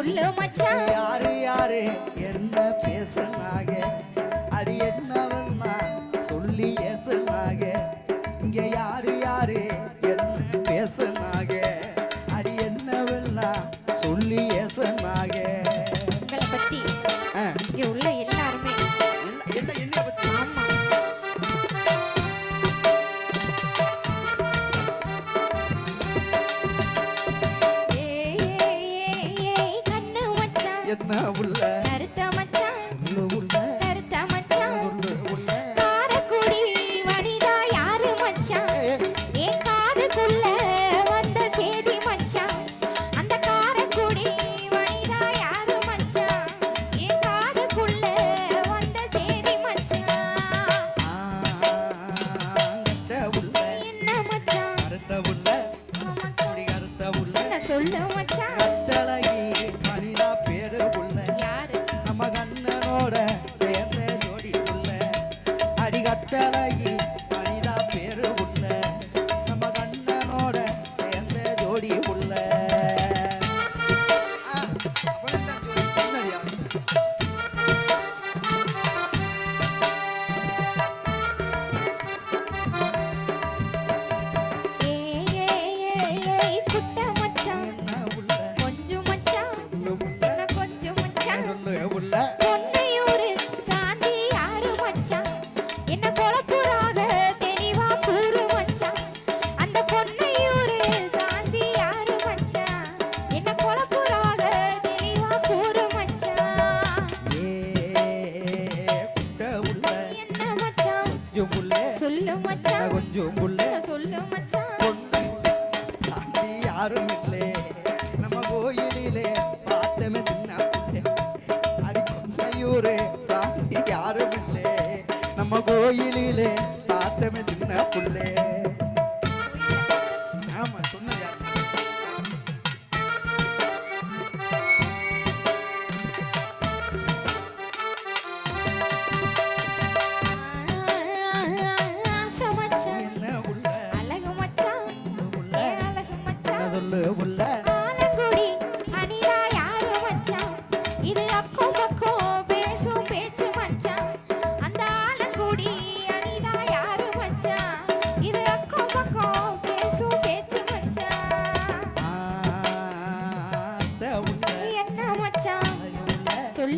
சொல்லு மச்சான். யாரு யாரு? என்ன பேசனாக அடி என்னவன்னா சொல்லி ஏசனாக இங்க யாரு யாரு? என்ன பேசனாக அடி என்னவெல்லாம் சொல்லி சொல்லு மச்சான்.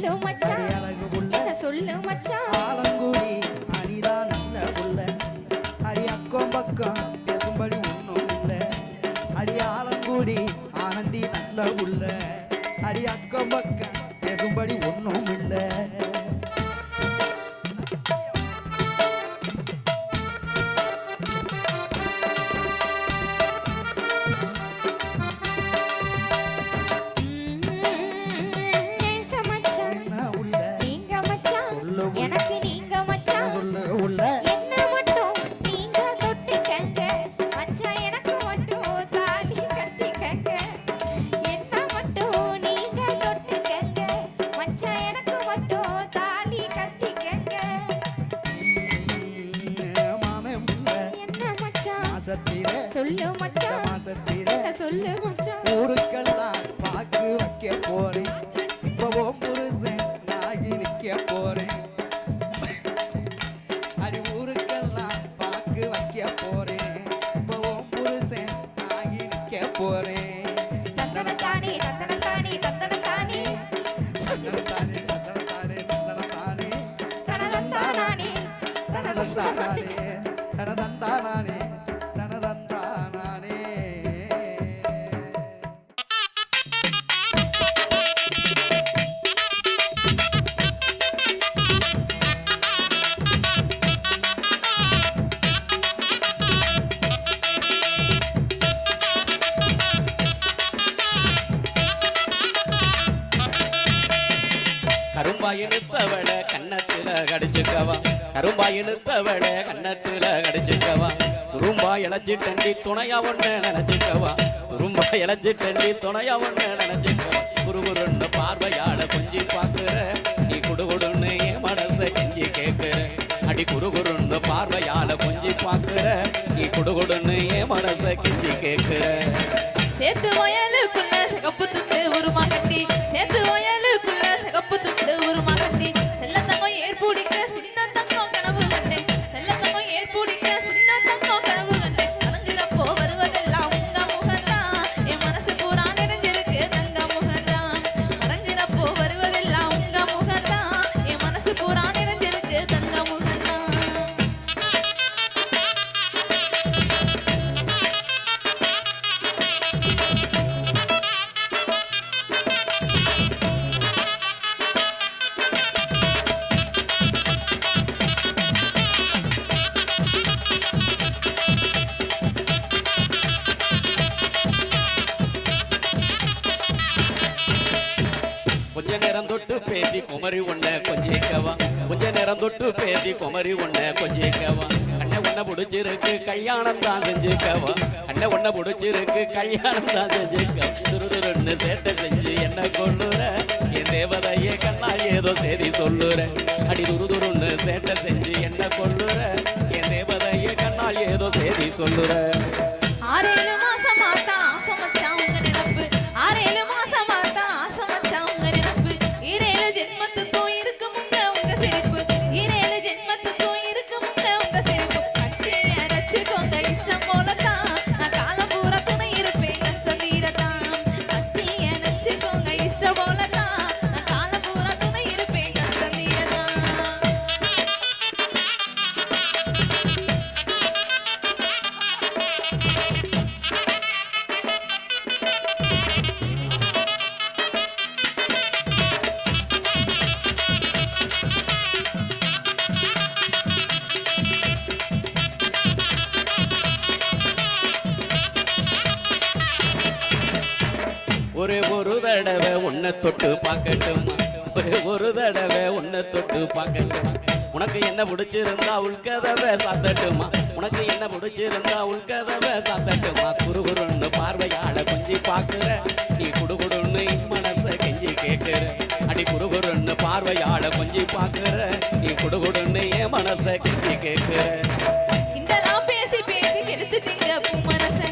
சொல்லு மச்சான். என்ன சொல்லு மச்சான்? ஆலங்குடி அனிதா நல்ல புள்ள. அடி அக்கம் பக்கம் பேசும்படி ஒன்றும் இல்லை. அடி ஆலங்குடி ஆனந்தி நல்ல உள்ள கரும்பாயினுத்தவள கண்ணத்துல கடிச்சுக்கவா. கரும்பாயினுத்தவள கண்ணத்துல கடிச்சுக்கவா. துரும்பா இழைச்சி தண்டி துணையா ஒண்ணு நினைச்சுக்கவா. துரும்பா இழைச்சி தண்டி துணையா ஒண்ணு நினைச்சுக்கவா. குருகுருன்னு பார்வையாள கொஞ்சி பாக்குற நீ குடுகுடுன்னு என் மனசை கெஞ்சி கேட்குற அடி குடுகுருன்னு பார்வையால குஞ்சி பாக்குற நீ குடுகுடுன்னு என் மனச கெஞ்சி கேட்குற சேர்த்து வயலுக்குள்ள சகப்பு துண்டு உருமா கட்டி சேர்த்து வயலுக்குள்ள சகப்பு துண்டு உருமா கட்டி பேசி குமரி உன்ன கொஞ்சிக்கவா. கொஞ்ச நேரம் தொட்டு பேசி குமரி உன்ன கொஞ்சிக்கவா. கண்ணை உன்ன பிடிச்சிருக்கு கல்யாணம் தான் செஞ்சுக்கவா. கண்ணை உன்ன பிடிச்சிருக்கு கல்யாணம் தான் செஞ்சுக்க துருதுருன்னு சேட்டை செஞ்சு என்ன கொள்ளுற என் தேவதையே கண்ணா ஏதோ செய்தி சொல்லுற. அடி துருதுருன்னு சேட்டை செஞ்சு என்ன கொள்ளுற என் தேவதையே கண்ணா ஏதோ செய்தி சொல்லுற. தடவை உன்னை தொட்டு பார்க்கட்டுமா. ஒரே ஒரு தடவை உன்னை தொட்டு பார்க்கட்டுமா. உனக்கு என்ன பிடிச்சிருந்தா உள்கதவை சாத்தட்டுமா? உனக்கு என்ன பிடிச்சிருந்தா உள்கதவை சாத்தட்டுமா? குறுகுறுன்னு பார்வையால கொஞ்சி பார்க்குற நீ குடுகுடுன்னு மனச மனசை கெஞ்சி கேட்குற. அடி குறுகுறுன்னு பார்வையால கொஞ்சி பார்க்குற நீ குடுகுடுன்னு என் மனசை கெஞ்சி கேட்குற. இந்தலாம் பேசி பேசி எடுத்து திங்க மனசை.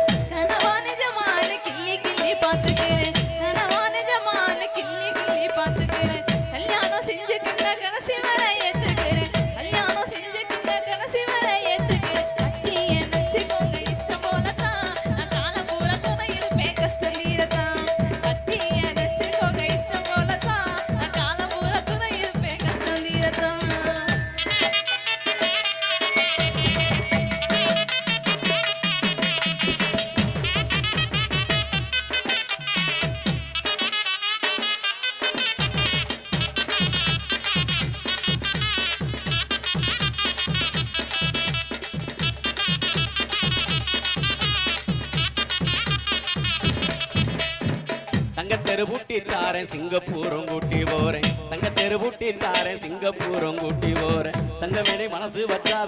தாரேன் சிங்கப்பூரும் கூட்டி போறேன். தங்கத்தெரு பூட்டி தாரேன் சிங்கப்பூரும் கூட்டி போறேன். தங்கமேனி மனசு வச்சா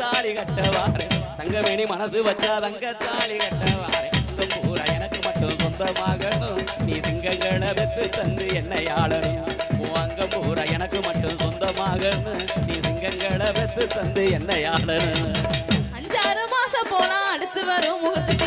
தாலி கட்ட வாரேன். தங்கமேனி மனசு வச்சா தாலி கட்ட வாரேன். பூரா எனக்கு மட்டும் சொந்தமாகணும். நீ சிங்கங்களை வெத்து தந்து என்னை ஆளணும். அங்க பூரா எனக்கு மட்டும் சொந்தமாகணும். நீ சிங்கங்களை வெத்து தந்து என்னை ஆளணும். அஞ்சாறு மாசம் போனா அடுத்து வரும் முகத்துக்கு